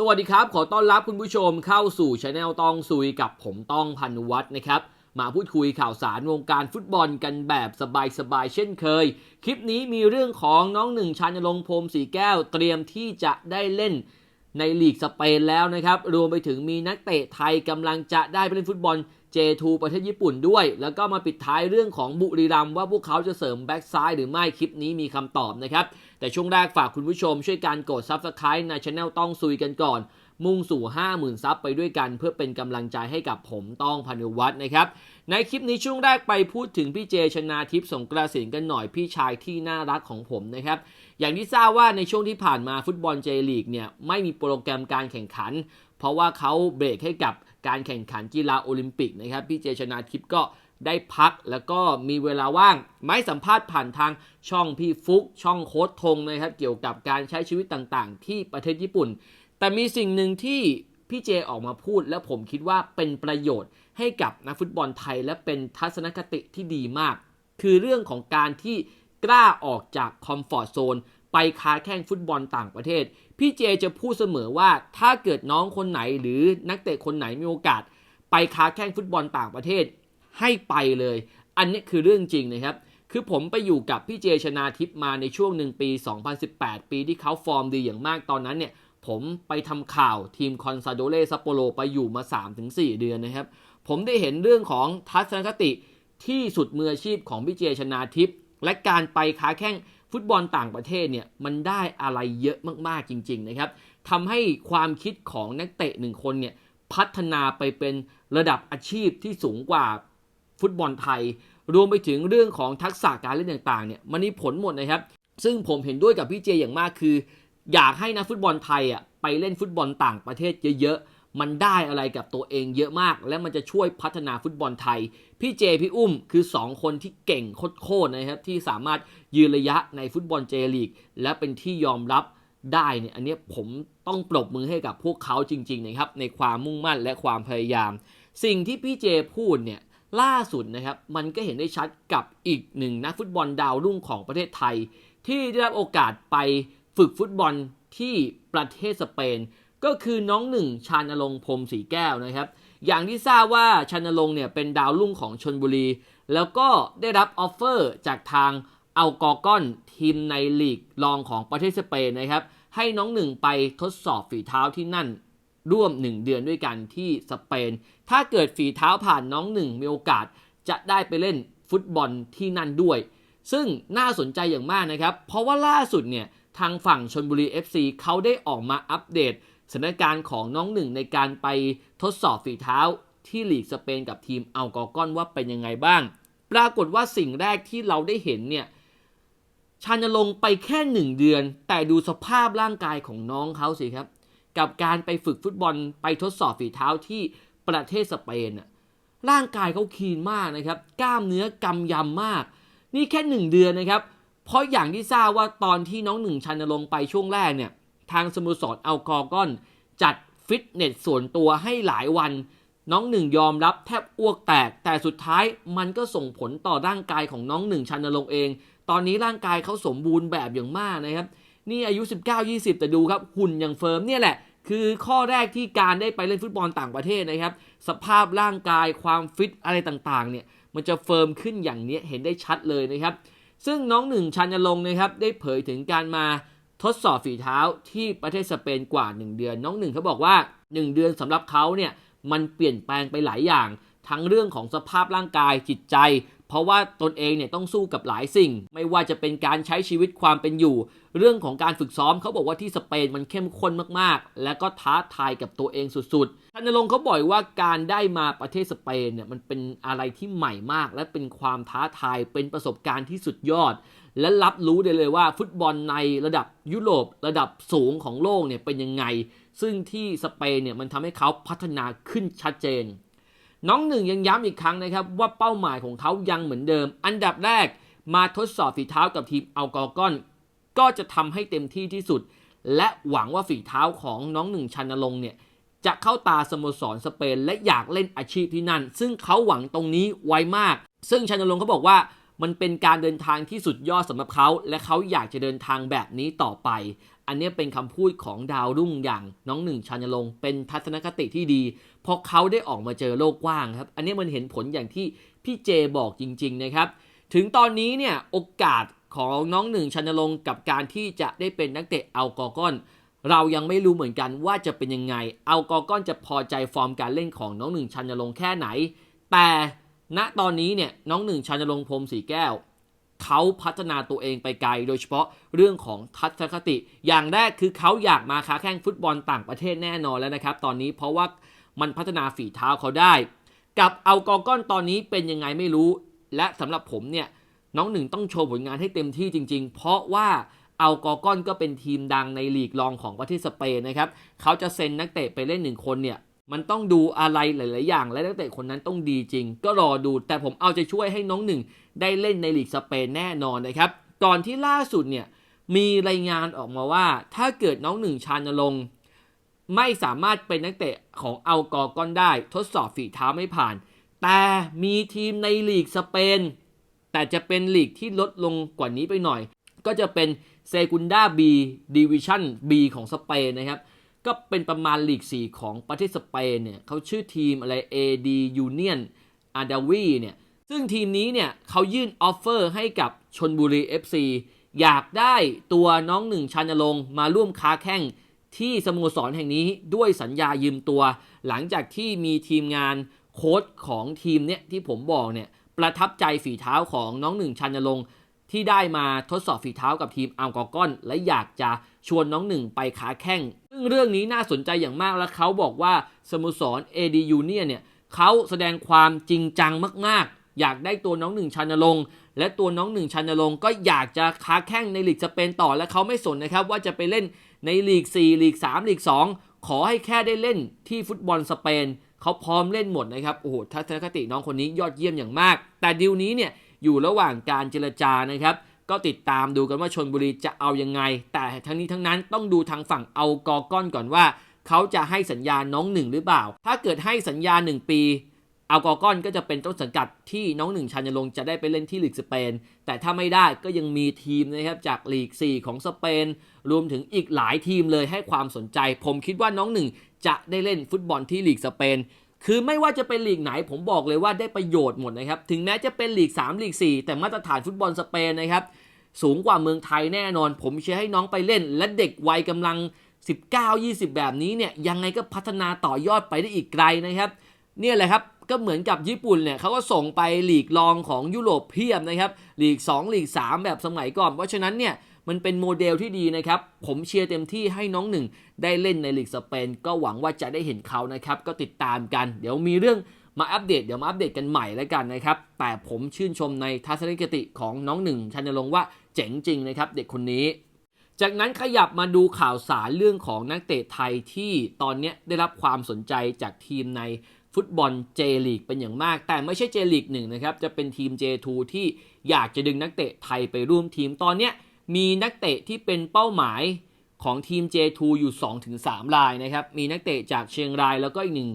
สวัสดีครับ ขอต้อนรับคุณผู้ชมเข้าสู่ช anel ต้องซุยกับผมต้องพันวัฒน์นะครับ มาพูดคุยข่าวสารวงการฟุตบอลกันแบบสบายๆเช่นเคย คลิปนี้มีเรื่องของน้องหนึ่งชานลงพรมสีแก้วเตรียมที่จะได้เล่นในลีกสเปนแล้วนะครับ รวมไปถึงมีนักเตะไทยกำลังจะได้ไปเล่นฟุตบอล J2 ประเทศญี่ปุ่นด้วย แล้วก็มาปิดท้ายเรื่องของบุรีรัมว่าพวกเขาจะเสริมแบ็กซ้ายหรือไม่คลิปนี้มีคำตอบนะครับ แต่ช่วงแรกฝากคุณผู้ชมช่วยการกด Subscribe ในช anel ต้องซุยกันก่อน มุ่งสู่ 50,000 ซับไปด้วยกัน เพื่อเป็นกำลังใจให้กับผมต้องพันุวัฒน์นะครับ ในคลิปนี้ช่วงแรกไปพูดถึงพี่เจชนาทิพย์สงกระสินกันหน่อยพี่ชายที่น่ารักของผมนะครับ อย่างที่ทราบว่าในช่วงที่ผ่านมาฟุตบอลเจลีกเนี่ยไม่มีโปรแกรมการแข่งขัน เพราะว่าเขาเบรกให้กับการแข่งขันกีฬาโอลิมปิกนะครับพี่เจชนาทิพย์ก็ ได้พักแล้วก็มีเวลาว่างไม่สัมภาษณ์ผ่านทางช่องพี่ฟุก ช่องโค้ดทงนะครับ เกี่ยวกับการใช้ชีวิตต่างๆ ที่ประเทศญี่ปุ่น แต่มีสิ่งหนึ่งที่พี่เจออกมาพูด และผมคิดว่าเป็นประโยชน์ให้กับนักฟุตบอลไทย และเป็นทัศนคติที่ดีมาก คือเรื่องของการที่กล้าออกจากคอมฟอร์ทโซนไปค้าแข่งฟุตบอลต่างประเทศ พี่เจจะพูดเสมอว่าถ้าเกิดน้องคนไหนหรือนักเตะคนไหนมีโอกาส ไปค้าแข่งฟุตบอลต่างประเทศ ให้ไปเลย อันนี้คือเรื่องจริงนะครับ คือผมไปอยู่กับพี่เจชนาทิพย์มาในช่วงหนึ่งปี 2018 ปีที่เขาฟอร์มดีอย่างมากตอนนั้นเนี่ย ผมไปทำข่าวทีมคอนซาโดเล่ซัปโปโรไปอยู่มา 3-4 เดือนนะครับ ผมได้เห็นเรื่องของทัศนคติที่สุดมืออาชีพของพี่เจชนาทิพย์และการไปค้าแข่งฟุตบอลต่างประเทศเนี่ยมันได้อะไรเยอะมากๆจริง ๆ นะครับทำให้ความคิดของนักเตะหนึ่งคนเนี่ยพัฒนาไปเป็นระดับอาชีพที่สูงกว่า ฟุตบอลไทย รวมไปถึงเรื่องของทักษะการเล่นต่างๆเนี่ยมันมีผลหมดนะครับ ซึ่งผมเห็นด้วยกับพี่เจอย่างมากคือ อยากให้นักฟุตบอลไทยอะไปเล่นฟุตบอลต่างประเทศเยอะๆ มันได้อะไรกับตัวเองเยอะมาก และมันจะช่วยพัฒนาฟุตบอลไทย พี่เจพี่อุ้มคือ 2 คนที่เก่งโคตรๆนะครับที่สามารถยืนระยะในฟุตบอลเจลีก และเป็นที่ยอมรับได้เนี่ยอันนี้ผมต้องปรบมือให้กับพวกเขาจริงๆนะครับในความมุ่งมั่นและความพยายาม สิ่งที่พี่เจพูดเนี่ย ล่าสุดนะครับ มันก็เห็นได้ชัดกับอีกหนึ่งนักฟุตบอลดาวรุ่งของประเทศไทย ที่ได้รับโอกาสไปฝึกฟุตบอลที่ประเทศสเปน ก็คือน้องหนึ่งชานรงพรมสีแก้วนะครับ อย่างที่ทราบว่าชานรงเนี่ยเป็นดาวรุ่งของชนบุรี แล้วก็ได้รับออฟเฟอร์จากทางเอากอกอนทีมในลีกรองของประเทศสเปนนะครับ ให้น้องหนึ่งไปทดสอบฝีเท้าที่นั่น ร่วม 1 เดือนด้วยกันที่สเปน ถ้าเกิดฝีเท้าผ่านน้องหนึ่งมีโอกาสจะได้ไปเล่นฟุตบอลที่นั่นด้วย ซึ่งน่าสนใจอย่างมากนะครับ เพราะว่าล่าสุดเนี่ยทางฝั่งชนบุรี FC เขาได้ออกมาอัปเดตสถานการณ์ของน้องหนึ่งในการไปทดสอบฝีเท้าที่ลีกสเปนกับทีมอัลกอกอนว่าเป็นยังไงบ้าง ปรากฏว่าสิ่งแรกที่เราได้เห็นเนี่ยชานลงไปแค่หนึ่งเดือน แต่ดูสภาพร่างกายของน้องเขาสิครับ กับการไปฝึกฟุตบอลไปทดสอบฝีเท้าที่ประเทศสเปนน่ะร่างกายเขาคีนมากนะครับ กล้ามเนื้อกำยำมาก นี่แค่หนึ่งเดือนนะครับ เพราะอย่างที่ทราบว่าตอนที่น้องหนึ่งชันลงไปช่วงแรกเนี่ยทางสโมสรเอัลกอร์กอน จัดฟิตเนสส่วนตัวให้หลายวัน น้องหนึ่งยอมรับแทบอ้วกแตก แต่สุดท้ายมันก็ส่งผลต่อร่างกายของน้องหนึ่งชันลงค์เอง ตอนนี้ร่างกายเขาสมบูรณ์แบบอย่างมากนะครับ นี่อายุ 19-20 แต่ดูครับหุ่นอย่างเฟิร์มเนี่ยแหละ คือข้อแรกที่การได้ไปเล่นฟุตบอลต่างประเทศนะครับ สภาพร่างกายความฟิตอะไรต่างๆเนี่ยมันจะเฟิร์มขึ้นอย่างนี้เห็นได้ชัดเลยนะครับ ซึ่งน้องหนึ่งชันลงนะครับได้เผยถึงการมาทดสอบฝีเท้าที่ประเทศสเปนกว่า 1 เดือน น้องหนึ่งเขาบอกว่า 1 เดือนสำหรับเขาเนี่ยมันเปลี่ยนแปลงไปหลายอย่าง ทั้งเรื่องของสภาพร่างกายจิตใจ เพราะว่าตนเองเนี่ยต้องสู้กับหลายสิ่ง ไม่ว่าจะเป็นการใช้ชีวิตความเป็นอยู่ เรื่องของการฝึกซ้อมเขาบอกว่าที่สเปนมันเข้มข้นมากๆ และก็ท้าทายกับตัวเองสุดๆชันลงเขาบอกว่าการได้มาประเทศสเปนเนี่ยมันเป็นอะไรที่ใหม่มาก และเป็นความท้าทายเป็นประสบการณ์ที่สุดยอด และรับรู้ได้เลยว่าฟุตบอลในระดับยุโรประดับสูงของโลกเนี่ยเป็นยังไง ซึ่งที่สเปนเนี่ยมันทำให้เขาพัฒนาขึ้นชัดเจน น้องหนึ่งยังย้ำอีกครั้งนะครับว่าเป้าหมายของเขายังเหมือนเดิม อันดับแรกมาทดสอบฝีเท้ากับทีมอัลกอร์กอน ก็จะทำให้เต็มที่ที่สุด และหวังว่าฝีเท้าของน้องหนึ่งชันลงเนี่ยจะเข้าตาสโมสรสเปนและอยากเล่นอาชีพที่นั่น ซึ่งเขาหวังตรงนี้ไวมาก ซึ่งชันลงเขาบอกว่ามันเป็นการเดินทางที่สุดยอดสำหรับเขา และเขาอยากจะเดินทางแบบนี้ต่อไป อันนี้เป็นคำพูดของดาวรุ่งอย่างน้องหนึ่งชันยลงเป็นทัศนคติที่ดี เพราะเขาได้ออกมาเจอโลกกว้างครับ อันนี้มันเห็นผลอย่างที่พี่เจบอกจริง ๆนะครับ ถึงตอนนี้เนี่ยโอกาสของน้องหนึ่งชันยลงกับการที่จะได้เป็นนักเตะเอัลกอร์กอน เรายังไม่รู้เหมือนกันว่าจะเป็นยังไง เอัลกอร์กอนจะพอใจฟอร์มการเล่นของน้องหนึ่งชันยลงแค่ไหน แต่ณตอนนี้เนี่ยน้องหนึ่งชันยลงพรมสีแก้ว เขาพัฒนาตัวเองไปไกล โดยเฉพาะเรื่องของทัศนคติ อย่างแรกคือเขาอยากมาค้าแข่งฟุตบอลต่างประเทศแน่นอนแล้วนะครับ ตอนนี้เพราะว่ามันพัฒนาฝีเท้าเขาได้ กับเอากอร์กอนตอนนี้เป็นยังไงไม่รู้ และสำหรับผมเนี่ยน้องหนึ่งต้องโชว์ผลงานให้เต็มที่จริง ๆ เพราะว่าเอากอร์กอนก็เป็นทีมดังในลีกรองของประเทศสเปนนะครับเขาจะเซ็นนักเตะไปเล่นหนึ่งคนเนี่ย มันต้องดูอะไรหลาย ๆ อย่าง และนักเตะคนนั้นต้องดีจริง ก็รอดู แต่ผมเอาใจช่วยให้น้องหนึ่งได้เล่นในลีกสเปนแน่นอนนะครับ ก่อนที่ล่าสุดเนี่ยมีรายงานออกมาว่า ถ้าเกิดน้องหนึ่งชานลง ไม่สามารถเป็นนักเตะของเอากอร์กอนได้ ทดสอบฝีเท้าไม่ผ่าน แต่มีทีมในลีกสเปน แต่จะเป็นลีกที่ลดลงกว่านี้ไปหน่อย ก็จะเป็นเซกุนดาบีดิวิชั่น B ของสเปนนะครับ ก็เป็นประมาณลีก 4 ของประเทศสเปนเนี่ยเขาชื่อทีมอะไร AD Union a d a w i เนี่ยซึ่งทีมนี้เนี่ยเขายื่นออฟเฟอร์ให้กับชนบุรี FC อยากได้ตัวน้องหนึ่งชันลงมาร่วมค้าแข่งที่สโมสรแห่งนี้ด้วยสัญญายืมตัว หลังจากที่มีทีมงานโค้ชของทีมเนี่ยที่ผมบอกเนี่ยประทับใจฝีเท้าของน้องหนึ่งชันลง ที่ได้มาทดสอบฝีเท้ากับทีมอัลกอกอน และอยากจะชวนน้องหนึ่งไปคาแข่งซึ่งเรื่องนี้น่าสนใจอย่างมากและเขาบอกว่าสโมสร AD Union เนี่ยเขาแสดงความจริงจังมาก ๆ อยากได้ตัวน้องหนึ่งชันลง และตัวน้องหนึ่งชันลงก็อยากจะค้าแข่งในลีกสเปนต่อและเขาไม่สนนะครับว่าจะไปเล่นในลีก 4 ลีก 3 ลีก 2 ขอให้แค่ได้เล่นที่ฟุตบอลสเปนเขาพร้อมเล่นหมดนะครับโอ้โหทัศนคติน้องคนนี้ยอดเยี่ยมอย่างมาก แต่ดีลนี้เนี่ย อยู่ระหว่างการเจรจานะครับ ก็ติดตามดูกันว่าชนบุรีจะเอายังไง แต่ทั้งนี้ทั้งนั้นต้องดูทางฝั่งเอากอก้อนก่อนว่า เขาจะให้สัญญาน้องหนึ่งหรือเปล่า ถ้าเกิดให้สัญญา 1 ปีเอากอก้อนก็จะเป็นต้นสังกัดที่น้องหนึ่งชันยลงจะได้ไปเล่นที่ลีกสเปน แต่ถ้าไม่ได้ก็ยังมีทีมนะครับจากลีก 4 ของสเปน รวมถึงอีกหลายทีมเลยให้ความสนใจ ผมคิดว่าน้องหนึ่งจะได้เล่นฟุตบอลที่ลีกสเปน คือไม่ว่าจะเป็นลีกไหนผมบอกเลยว่าได้ประโยชน์หมดนะครับ ถึงแม้จะเป็นลีก 3 ลีก 4 แต่มาตรฐานฟุตบอลสเปนนะครับ สูงกว่าเมืองไทยแน่นอน ผมเชียร์ให้น้องไปเล่น และเด็กวัยกำลัง 19-20 แบบนี้เนี่ยยังไงก็พัฒนาต่อยอดไปได้อีกไกลนะครับเนี่ยแหละครับก็เหมือนกับญี่ปุ่นเนี่ยเขาก็ส่งไปหลีกรองของยุโรปเพียบนะครับหลีก2ลีก 3 แบบสมัยก่อน เพราะฉะนั้นเนี่ย มันเป็นโมเดลที่ดีนะครับ ผมเชียร์เต็มที่ให้น้องหนึ่งได้เล่นในลีกสเปน ก็หวังว่าจะได้เห็นเขานะครับ ก็ติดตามกัน เดี๋ยวมีเรื่องมาอัปเดต เดี๋ยวมาอัปเดตกันใหม่แล้วกันนะครับ แต่ผมชื่นชมในทัศนคติของน้องหนึ่งชันลงว่าเจ๋งจริงนะครับเด็กคนนี้ จากนั้นขยับมาดูข่าวสารเรื่องของนักเตะไทยที่ตอนนี้ได้รับความสนใจจากทีมในฟุตบอลเจลีกเป็นอย่างมาก แต่ไม่ใช่เจลีกหนึ่งนะครับ จะเป็นทีม J2 ที่อยากจะดึงนักเตะไทยไปร่วมทีมตอนเนี้ย มีนักเตะที่เป็นเป้าหมายของทีม J2 อยู่ 2-3 รายนะครับ มีนักเตะจากเชียงรายแล้วก็อีกหนึ่ง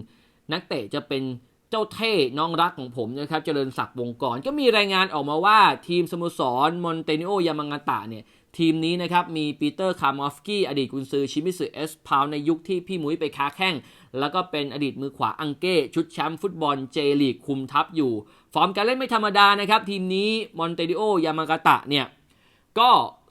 นักเตะจะเป็นเจ้าเท่น้องรักของผมนะครับเจริญศักดิ์วงกรก็มีรายงานออกมาว่าทีมสโมสรมอนเตเนโอยามังกาตะเนี่ยทีมนี้นะครับมีปีเตอร์คาร์มอฟกี้อดีตกุนซือชิมิสึเอสพาวในยุคที่พี่มุ้ยไปค้าแข้ง แล้วก็เป็นอดีตมือขวาอังเก้ชุดแชมป์ฟุตบอลเจลีกคุมทัพอยู่ ฟอร์มการเล่นไม่ธรรมดานะครับ ทีมนี้มอนเตเนโอยามังกาตะเนี่ยก็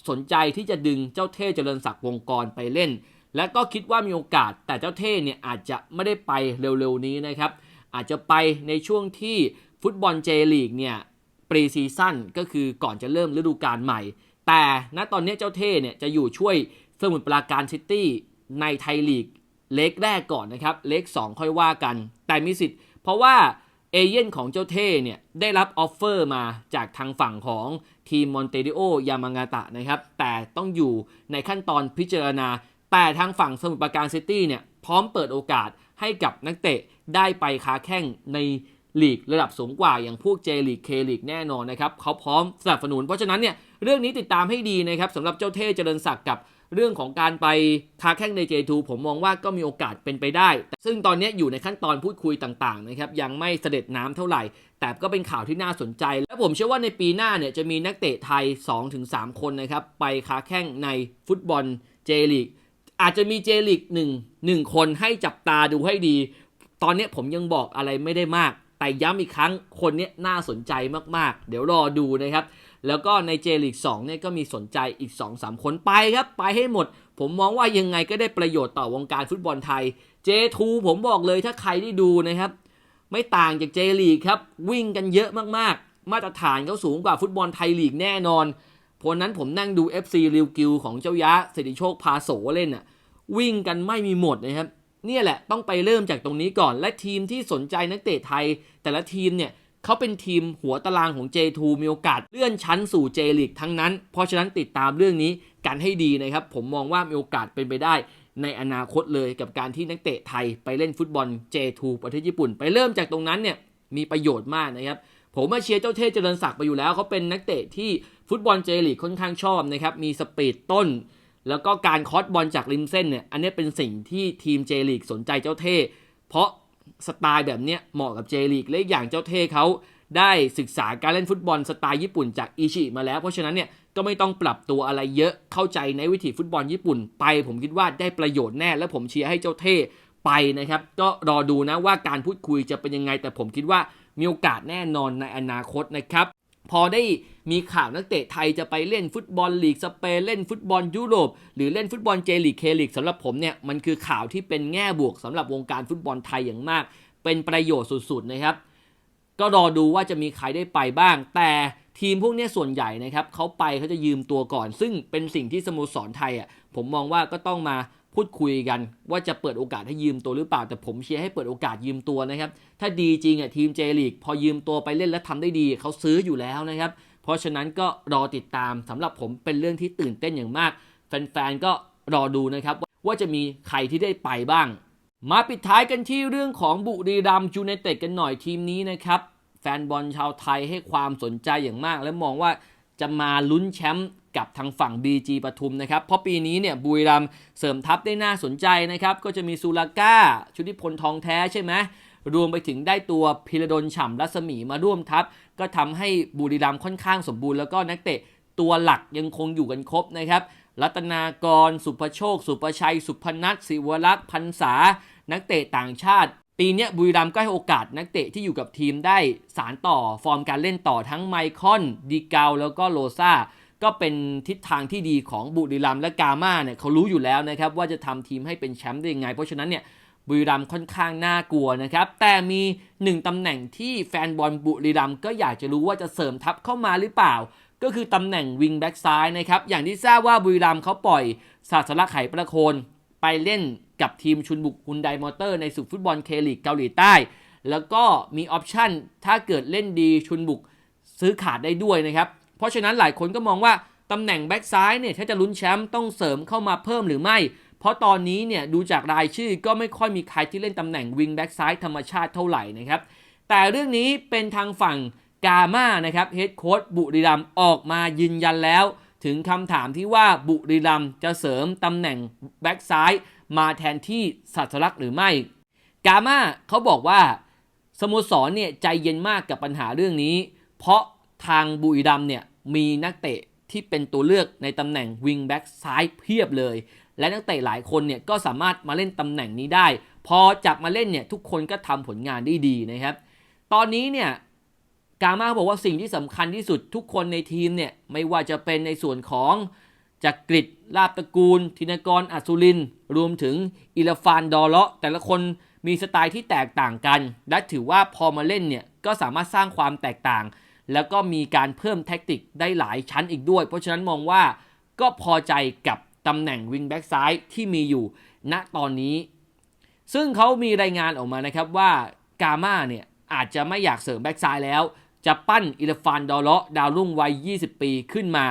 สนใจที่จะดึงเจ้าเท่เจริญศักดิ์วงกรไปเล่น และก็คิดว่ามีโอกาสแต่เจ้าเท่เนี่ยอาจจะไม่ได้ไปเร็วๆนี้นะครับ อาจจะไปในช่วงที่ฟุตบอลเจลีกเนี่ยปรีซีซั่นก็คือก่อนจะเริ่มฤดูกาลใหม่ แต่ณตอนนี้เจ้าเท่เนี่ยจะอยู่ช่วยสมุทรปราการซิตี้ในไทยลีกเล็กแรกก่อนนะครับ เล็ก2ค่อยว่ากัน แต่มีสิทธิ์เพราะว่า เอเย่นของเจ้าเท่เนี่ยได้รับออฟเฟอร์มาจากทางฝั่งของทีมมอนเตดิโอยามังาตะนะครับ แต่ต้องอยู่ในขั้นตอนพิจารณา แต่ทางฝั่งสมุทรปราการซิตี้เนี่ยพร้อมเปิดโอกาสให้กับนักเตะได้ไปค้าแข่งในลีกระดับสูงกว่าอย่างพวกเจลีกเคลีกแน่นอนนะครับเขาพร้อมสนับสนุน เพราะฉะนั้นเนี่ยเรื่องนี้ติดตามให้ดีนะครับสำหรับเจ้าเท่เจริญศักดิ์กับ เรื่องของการไปค้าแข่งใน J2 ผมมองว่าก็มีโอกาสเป็นไปได้ ซึ่งตอนนี้อยู่ในขั้นตอนพูดคุยต่างๆนะครับยังไม่เสด็จน้ำเท่าไหร่ แต่ก็เป็นข่าวที่น่าสนใจ และผมเชื่อว่าในปีหน้าเนี่ยจะมีนักเตะไทย 2-3 คนนะครับไปค้าแข่งในฟุตบอลเจลีกอาจจะมีเจลีกหนึ่งหนึ่งคนให้จับตาดูให้ดี ตอนนี้ผมยังบอกอะไรไม่ได้มาก แต่ย้ำอีกครั้งคนนี้น่าสนใจมากๆ เดี๋ยวรอดูนะครับ แล้วก็ในเจลีก2เนี่ยก็มีสนใจอีก 2-3 คนไปครับ ไปให้หมด ผมมองว่ายังไงก็ได้ประโยชน์ต่อวงการฟุตบอลไทย J2 ผมบอกเลยถ้าใครได้ดูนะครับ ไม่ต่างจากเจลีกครับ วิ่งกันเยอะมากๆ มาตรฐานเขาสูงกว่าฟุตบอลไทยลีกแน่นอนพรนั้นผมนั่งดู FC ริวกิวของเจ้ายะสิริโชคพาโสเล่นน่ะวิ่งกันไม่มีหมดนะครับ เนี่ยแหละต้องไปเริ่มจากตรงนี้ก่อน และทีมที่สนใจนักเตะไทย แต่ละทีมเนี่ยเขาเป็นทีมหัวตารางของ J2 มีโอกาสเลื่อนชั้นสู่ J ลีกทั้งนั้น เพราะฉะนั้นติดตามเรื่องนี้กันให้ดีนะครับ ผมมองว่ามีโอกาสเป็นไปได้ในอนาคตเลยกับการที่นักเตะไทยไปเล่นฟุตบอล J2 ประเทศญี่ปุ่น ไปเริ่มจากตรงนั้นเนี่ยมีประโยชน์มากนะครับ ผมมาเชียร์เจ้าเทพเจริญศักดิ์ไปอยู่แล้วเขาเป็นนักเตะที่ฟุตบอลเจลีกค่อนข้างชอบนะครับมีสปีดต้น แล้วก็การคอสบอลจากริมเส้นเนี่ยอันนี้เป็นสิ่งที่ทีมเจลีกสนใจเจ้าเท่ เพราะสไตล์แบบเนี้ยเหมาะกับเจลีกและอย่างเจ้าเท่เขาได้ศึกษาการเล่นฟุตบอลสไตล์ญี่ปุ่นจากอิชิมาแล้ว เพราะฉะนั้นเนี่ยก็ไม่ต้องปรับตัวอะไรเยอะเข้าใจในวิถีฟุตบอลญี่ปุ่นไป ผมคิดว่าได้ประโยชน์แน่ และผมเชียร์ให้เจ้าเท่ไปนะครับ ก็รอดูนะว่าการพูดคุยจะเป็นยังไง แต่ผมคิดว่ามีโอกาสแน่นอนในอนาคตนะครับ พอได้มีข่าวนักเตะไทยจะไปเล่นฟุตบอลลีกสเปนเล่นฟุตบอลยุโรป หรือเล่นฟุตบอลเจลีกเคลีกสำหรับผมเนี่ยมันคือข่าวที่เป็นแง่บวกสำหรับวงการฟุตบอลไทยอย่างมาก เป็นประโยชน์สุดๆนะครับ ก็รอดูว่าจะมีใครได้ไปบ้าง แต่ทีมพวกนี้ส่วนใหญ่นะครับเขาไปเขาจะยืมตัวก่อน ซึ่งเป็นสิ่งที่สโมสรไทยอะผมมองว่าก็ต้องมา พูดคุยกัน ว่าจะเปิดโอกาสให้ยืมตัวหรือเปล่า แต่ผมเชียร์ให้เปิดโอกาสยืมตัวนะครับ ถ้าดีจริงอะทีมเจลีกพอยืมตัวไปเล่นแล้วทำได้ดีเขาซื้ออยู่แล้วนะครับ เพราะฉะนั้นก็รอติดตามสำหรับผมเป็นเรื่องที่ตื่นเต้นอย่างมาก แฟนๆก็รอดูนะครับ ว่าจะมีใครที่ได้ไปบ้าง มาปิดท้ายกันที่เรื่องของบุรีรัมย์ยูไนเต็ดกันหน่อยทีมนี้นะครับแฟนบอลชาวไทยให้ความสนใจอย่างมาก และมองว่า จะมาลุ้นแชมป์กับทางฝั่ง BG ปทุมนะครับ เพราะปีนี้เนี่ยบุรีรัมเสริมทัพได้น่าสนใจนะครับ ก็จะมีซูลาก้า ชุติพลทองแท้ใช่ไหมรวมไปถึงได้ตัวพิรดลฉ่ำรัศมีมาร่วมทัพ ก็ทำให้บุรีรัมค่อนข้างสมบูรณ์แล้วก็นักเตะตัวหลักยังคงอยู่กันครบนะครับ รัตนากร สุภโชค สุภชัย สุพนัทศิวรักษ์พันษา นักเตะต่างชาติ ปีนี้บุรีรัมย์ก็ให้โอกาสนักเตะที่อยู่กับทีมได้สารต่อฟอร์มการเล่นต่อทั้งไมคอนดีเกาแล้วก็โลซาก็เป็นทิศทางที่ดีของบุรีรัมย์และกาม่าเนี่ยเขารู้อยู่แล้วนะครับว่าจะทำทีมให้เป็นแชมป์ได้ยังไง เพราะฉะนั้นเนี่ยบุรีรัมย์ค่อนข้างน่ากลัวนะครับ แต่มีหนึ่งตำแหน่งที่แฟนบอลบุรีรัมย์ก็อยากจะรู้ว่าจะเสริมทัพเข้ามาหรือเปล่า ก็คือตำแหน่งวิงแบ็กซ้ายนะครับ อย่างที่ทราบว่าบุรีรัมย์เขาปล่อยศาสลักไขประโคนไปเล่น กับทีมชุนบุกฮุนไดมอเตอร์ในสุดฟุตบอลเคลีกเกาหลีใต้ แล้วก็มีออปชั่นถ้าเกิดเล่นดีชุนบุกซื้อขาดได้ด้วยนะครับ เพราะฉะนั้นหลายคนก็มองว่าตำแหน่งแบ็กซ้ายเนี่ยถ้าจะลุ้นแชมป์ต้องเสริมเข้ามาเพิ่มหรือไม่ เพราะตอนนี้เนี่ยดูจากรายชื่อก็ไม่ค่อยมีใครที่เล่นตำแหน่งวิงแบ็กซ้ายธรรมชาติเท่าไหร่นะครับ แต่เรื่องนี้เป็นทางฝั่งกาม่านะครับเฮดโค้ชบุรีรัมออกมายืนยันแล้ว ถึงคำถามที่ว่าบุรีรัมจะเสริมตำแหน่งแบ็กซ้าย มาแทนที่สัตลักษ์หรือไม่ กาม่าเขาบอกว่าสโมสรเนี่ยใจเย็นมากกับปัญหาเรื่องนี้ เพราะทางบุรีรัมเนี่ยมีนักเตะที่เป็นตัวเลือกในตำแหน่งวิงแบ็กซ้ายเพียบเลย และนักเตะหลายคนเนี่ยก็สามารถมาเล่นตำแหน่งนี้ได้ พอจับมาเล่นเนี่ยทุกคนก็ทำผลงานได้ดีนะครับ ตอนนี้เนี่ยกามาบอกว่าสิ่งที่สำคัญที่สุดทุกคนในทีมเนี่ยไม่ว่าจะเป็นในส่วนของ จักกริดลาบตระกูลธินกรอัศริน รวมถึงอิลฟานดอเลาะ แต่ละคนมีสไตล์ที่แตกต่างกัน และถือว่าพอมาเล่นเนี่ยก็สามารถสร้างความแตกต่าง แล้วก็มีการเพิ่มแท็กติกได้หลายชั้นอีกด้วย เพราะฉะนั้นมองว่าก็พอใจกับตำแหน่งวิงแบ็กซ้ายที่มีอยู่ณตอนนี้ ซึ่งเขามีรายงานออกมานะครับว่ากามาเนี่ยอาจจะไม่อยากเสริมแบ็กซ้ายแล้ว จะปั้นอิลฟานดอเลาะดาวรุ่งวัย 20 ปีขึ้นมา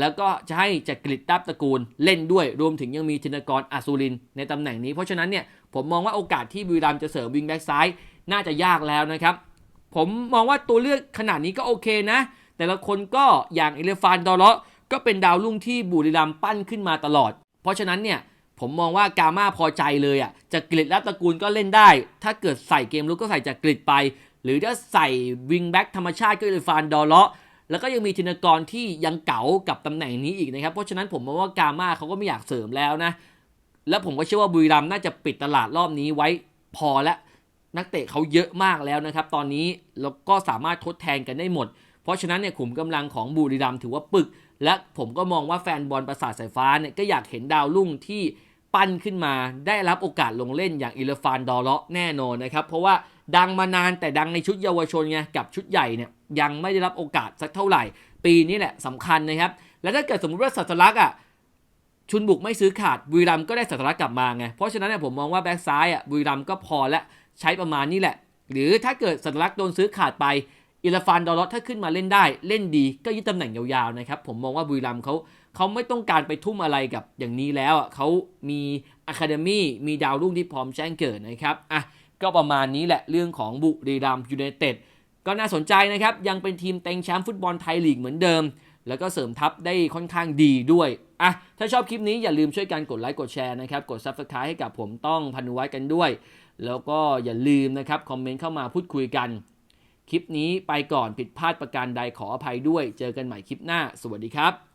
แล้วก็จะให้จักริดดับตระกูลเล่นด้วย รวมถึงยังมีธินกรอัศรินในตำแหน่งนี้ เพราะฉะนั้นเนี่ยผมมองว่าโอกาสที่บุรีรัมจะเสริมวิงแบ็กซ้ายน่าจะยากแล้วนะครับ ผมมองว่าตัวเลือกขนาดนี้ก็โอเคนะ แต่ละคนก็อย่างอิเลฟานดอเลาะก็เป็นดาวรุ่งที่บุรีรัมปั้นขึ้นมาตลอด เพราะฉะนั้นเนี่ยผมมองว่ากาม่าพอใจเลยอะจะกริดและตระกูลก็เล่นได้ ถ้าเกิดใส่เกมลุกก็ใส่จากกริดไป หรือถ้าใส่วิงแบ็กธรรมชาติก็อิเลฟานดอเลาะ แล้วก็ยังมีธินกรที่ยังเก๋ากับตำแหน่งนี้อีกนะครับ เพราะฉะนั้นผมมองว่ากามาเขาก็ไม่อยากเสริมแล้วนะ แล้วผมก็เชื่อว่าบุรีรัมน่าจะปิดตลาดรอบนี้ไว้พอและนักเตะเขาเยอะมากแล้วนะครับ ตอนนี้แล้วก็สามารถทดแทนกันได้หมด เพราะฉะนั้นเนี่ยขุมกำลังของบุรีรัมถือว่าปึก และผมก็มองว่าแฟนบอลประสาทสายฟ้าเนี่ยก็อยากเห็นดาวรุ่งที่ ปั้นขึ้นมา ได้รับโอกาสลงเล่นอย่างอิเลฟานดอเลาะแน่นอนนะครับ เพราะว่าดังมานานแต่ดังในชุดเยาวชนไงกับชุดใหญ่เนี่ยยังไม่ได้รับโอกาสสักเท่าไหร่ ปีนี้แหละสำคัญนะครับ แล้วถ้าเกิดสมมติว่าสัตลักษณ์อะชุนบุกไม่ซื้อขาดบุรีรัมก็ได้สัตลักษณ์กลับมาไงเพราะฉะนั้นเนี่ยผมมองว่าแบ็กซ้ายอะบุรีรัมก็พอและใช้ประมาณนี้แหละ หรือถ้าเกิดสัตลักษณ์โดนซื้อขาดไปอิลฟานดอลลอตถ้าขึ้นมาเล่นได้เล่นดีก็ยึดตำแหน่งยาวๆนะครับผมมองว่าบุรีรัมเขา เขาไม่ต้องการไปทุ่มอะไรกับอย่างนี้แล้วอะเขามีอะคาเดมี่มีดาวรุ่งที่พร้อมแจ้งเกิดนะครับอะก็ประมาณนี้แหละเรื่องของบุรีรัมยูไนเต็ดก็น่าสนใจนะครับ ยังเป็นทีมเต็งแชมป์ฟุตบอลไทยลีกเหมือนเดิม แล้วก็เสริมทัพได้ค่อนข้างดีด้วยอะถ้าชอบคลิปนี้อย่าลืมช่วยกันกดไลค์กดแชร์นะครับ กด Subscribe ให้กับผมต้องพันุวัฒกันด้วย แล้วก็อย่าลืมนะครับคอมเมนต์เข้ามาพูดคุยกัน คลิปนี้ไปก่อนผิดพลาดประการใดขออภัยด้วย เจอกันใหม่คลิปหน้า สวัสดีครับ